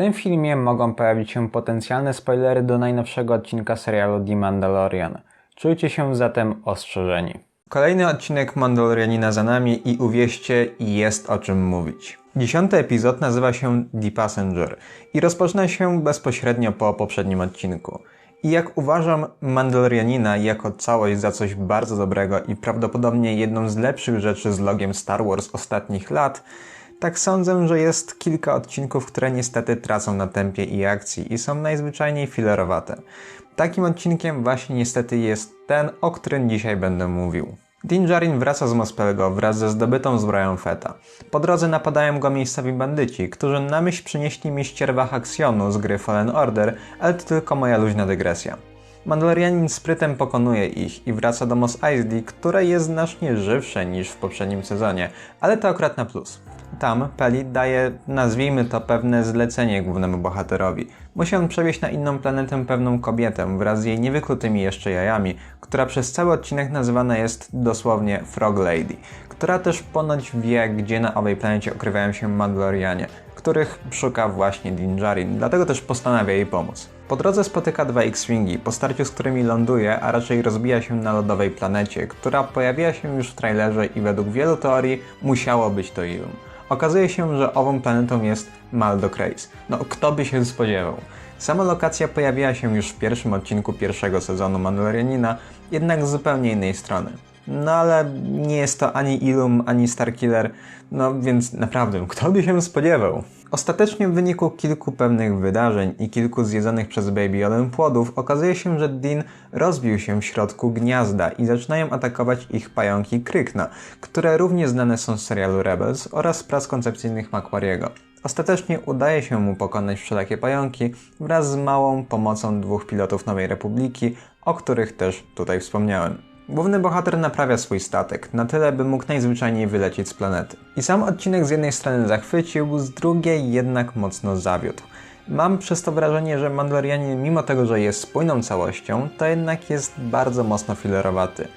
tym filmie mogą pojawić się potencjalne spoilery do najnowszego odcinka serialu The Mandalorian. Czujcie się zatem ostrzeżeni. Kolejny odcinek Mandalorianina za nami i uwierzcie, jest o czym mówić. Dziesiąty epizod nazywa się The Passenger i rozpoczyna się bezpośrednio po poprzednim odcinku. I jak uważam Mandalorianina jako całość za coś bardzo dobrego i prawdopodobnie jedną z lepszych rzeczy z logiem Star Wars ostatnich lat, tak sądzę, że jest kilka odcinków, które niestety tracą na tempie i akcji i są najzwyczajniej filerowate. Takim odcinkiem właśnie niestety jest ten, o którym dzisiaj będę mówił. Din Djarin wraca z Mospelgo wraz ze zdobytą zbroją Feta. Po drodze napadają go miejscowi bandyci, którzy na myśl przynieśli mi ścierwa Haxionu z gry Fallen Order, ale to tylko moja luźna dygresja. Mandalorianin sprytem pokonuje ich i wraca do Mos Eisley, które jest znacznie żywsze niż w poprzednim sezonie, ale to akurat na plus. Tam Peli daje, nazwijmy to, pewne zlecenie głównemu bohaterowi. Musi on przewieźć na inną planetę pewną kobietę wraz z jej niewyklutymi jeszcze jajami, która przez cały odcinek nazywana jest dosłownie Frog Lady, która też ponoć wie, gdzie na owej planecie ukrywają się Mandalorianie, których szuka właśnie Din Djarin, dlatego też postanawia jej pomóc. Po drodze spotyka dwa X-Wingi, po starciu z którymi ląduje, a raczej rozbija się na lodowej planecie, która pojawiła się już w trailerze i według wielu teorii musiało być to Ilum. Okazuje się, że ową planetą jest Maldo. No, kto by się spodziewał? Sama lokacja pojawiła się już w pierwszym odcinku pierwszego sezonu Mandalorianina, jednak z zupełnie innej strony. No ale nie jest to ani Ilum, ani Starkiller, no więc naprawdę, kto by się spodziewał? Ostatecznie w wyniku kilku pewnych wydarzeń i kilku zjedzonych przez Baby Yoda płodów okazuje się, że Dean rozbił się w środku gniazda i zaczynają atakować ich pająki Krykna, które również znane są z serialu Rebels oraz prac koncepcyjnych Macquariego. Ostatecznie udaje się mu pokonać wszelakie pająki wraz z małą pomocą dwóch pilotów Nowej Republiki, o których też tutaj wspomniałem. Główny bohater naprawia swój statek, na tyle by mógł najzwyczajniej wylecieć z planety. I sam odcinek z jednej strony zachwycił, z drugiej jednak mocno zawiódł. Mam przez to wrażenie, że Mandalorianin mimo tego, że jest spójną całością, to jednak jest bardzo mocno filerowaty.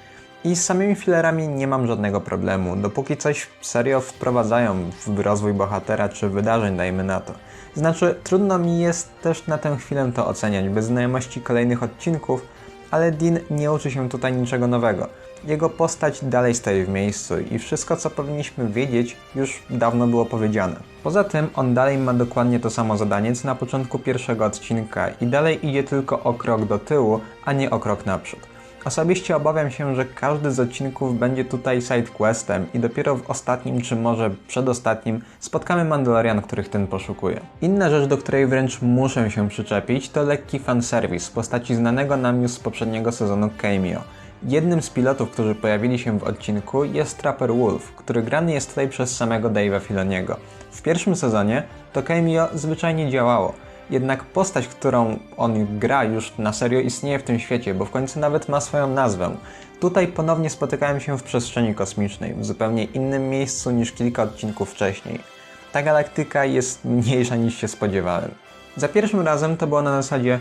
I z samymi filerami nie mam żadnego problemu, dopóki coś serio wprowadzają w rozwój bohatera czy wydarzeń, dajmy na to. Znaczy, trudno mi jest też na tę chwilę to oceniać bez znajomości kolejnych odcinków, ale Dean nie uczy się tutaj niczego nowego. Jego postać dalej stoi w miejscu i wszystko co powinniśmy wiedzieć już dawno było powiedziane. Poza tym on dalej ma dokładnie to samo zadanie co na początku pierwszego odcinka i dalej idzie tylko o krok do tyłu, a nie o krok naprzód. Osobiście obawiam się, że każdy z odcinków będzie tutaj sidequestem i dopiero w ostatnim czy może przedostatnim spotkamy Mandalorian, których ten poszukuje. Inna rzecz, do której wręcz muszę się przyczepić, to lekki fanserwis w postaci znanego nam już z poprzedniego sezonu cameo. Jednym z pilotów, którzy pojawili się w odcinku jest Trapper Wolf, który grany jest tutaj przez samego Dave'a Filoniego. W pierwszym sezonie to cameo zwyczajnie działało, jednak postać, którą on gra już na serio istnieje w tym świecie, bo w końcu nawet ma swoją nazwę. Tutaj ponownie spotykałem się w przestrzeni kosmicznej, w zupełnie innym miejscu niż kilka odcinków wcześniej. Ta galaktyka jest mniejsza niż się spodziewałem. Za pierwszym razem to było na zasadzie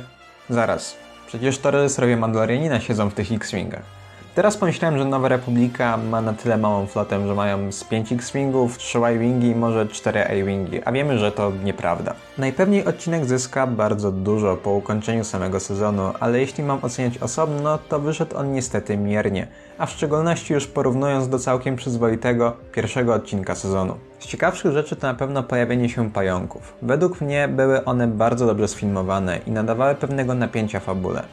zaraz, przecież to reżyserowie Mandalorianina siedzą w tych X-Wingach. Teraz pomyślałem, że Nowa Republika ma na tyle małą flotę, że mają z 5 X-Wingów, 3 Y-Wingi i może 4 A-Wingi, a wiemy, że to nieprawda. Najpewniej odcinek zyska bardzo dużo po ukończeniu samego sezonu, ale jeśli mam oceniać osobno, to wyszedł on niestety miernie, a w szczególności już porównując do całkiem przyzwoitego pierwszego odcinka sezonu. Z ciekawszych rzeczy to na pewno pojawienie się pająków. Według mnie były one bardzo dobrze sfilmowane i nadawały pewnego napięcia fabule.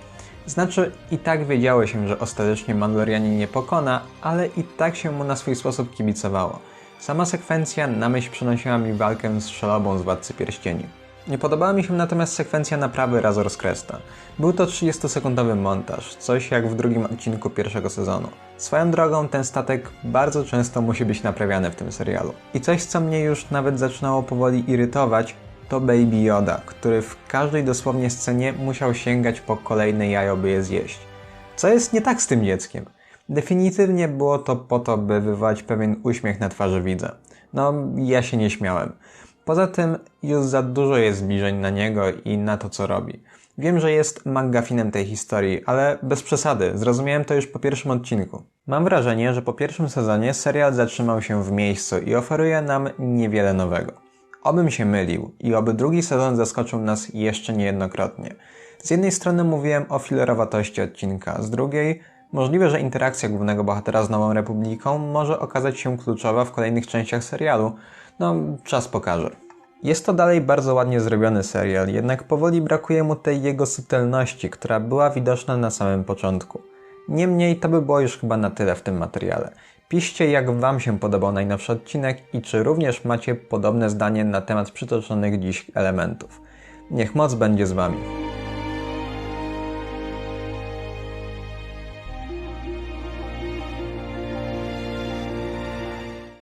Znaczy, i tak wiedziało się, że ostatecznie Mandalorianin nie pokona, ale i tak się mu na swój sposób kibicowało. Sama sekwencja na myśl przynosiła mi walkę z Szelobą z Władcy Pierścieni. Nie podobała mi się natomiast sekwencja naprawy Razor Cresta. Był to 30-sekundowy montaż, coś jak w drugim odcinku pierwszego sezonu. Swoją drogą ten statek bardzo często musi być naprawiany w tym serialu. I coś co mnie już nawet zaczynało powoli irytować, to Baby Yoda, który w każdej dosłownie scenie musiał sięgać po kolejne jajo, by je zjeść. Co jest nie tak z tym dzieckiem? Definitywnie było to po to, by wywołać pewien uśmiech na twarzy widza. No, ja się nie śmiałem. Poza tym już za dużo jest zbliżeń na niego i na to, co robi. Wiem, że jest McGuffinem tej historii, ale bez przesady, zrozumiałem to już po pierwszym odcinku. Mam wrażenie, że po pierwszym sezonie serial zatrzymał się w miejscu i oferuje nam niewiele nowego. Obym się mylił i oby drugi sezon zaskoczył nas jeszcze niejednokrotnie. Z jednej strony mówiłem o filerowatości odcinka, z drugiej możliwe, że interakcja głównego bohatera z Nową Republiką może okazać się kluczowa w kolejnych częściach serialu. No, czas pokaże. Jest to dalej bardzo ładnie zrobiony serial, jednak powoli brakuje mu tej jego subtelności, która była widoczna na samym początku. Niemniej to by było już chyba na tyle w tym materiale. Piszcie jak Wam się podobał najnowszy odcinek i czy również macie podobne zdanie na temat przytoczonych dziś elementów. Niech moc będzie z Wami.